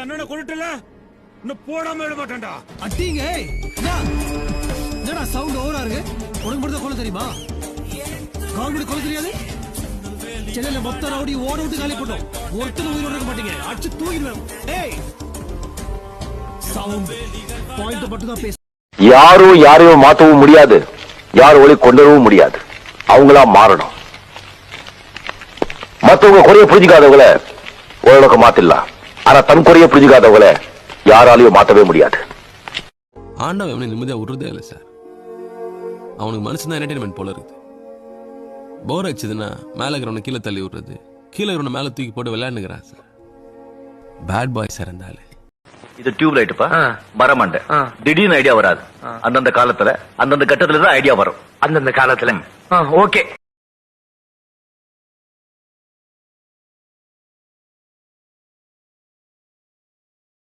என்னென்ன கொண்டுட்டல இன்னும் போடாம விட மாட்டேன்டா. அட்டிங்க? என்னடா? சவுண்ட் ஓவரா இருக்கு? உனக்கு மட்டும் கொலை தெரியுமா? கவர்மெண்ட் கொலை தெரியாது? சென்னையில மொத்த ரவுடி ஓட விட்டு காலி போட்டோம் ஒருத்தர் உயிரோட இருக்க மாட்டீங்க. அடிச்சு தூக்கிடுவேன். ஏய்! சவுண்ட் பாயிண்ட் மட்டும் தான் பேச. யாரும் யாரையும் மாத்தவும் முடியாது. யார் ஒளி கொண்டுவரவும் முடியாது. அவங்களா மாறணும். மத்தவங்க குறைய புரிஞ்சுக்காதவங்கள ஓரளவுக்கு மாத்திடலாம். ஆனா தன் குறைய புரிஞ்சுக்காதவங்கள யாராலையும் மாத்தவே முடியாது. ஆண்டவன் அவனை நிம்மதியா விடுறதே இல்லை சார். அவனுக்கு மனுஷன் என்டர்டைன்மெண்ட் போல இருக்குது. போர் அடிச்சதுன்னா மேலே இருக்கிறவனை கீழே தள்ளி விடுறது கீழே இருக்கிறவனை மேலே தூக்கி போட்டு விளையாண்டுக்கிறான் சார். பேட் பாய் சார் ஆளு இது டியூப் லைட்டுப்பா மரமண்டை. திடீர்னு ஐடியா வராது. அந்தந்த காலத்துல அந்தந்த கட்டத்துல தான் ஐடியா வரும். அந்தந்த காலத்துல. ஓகே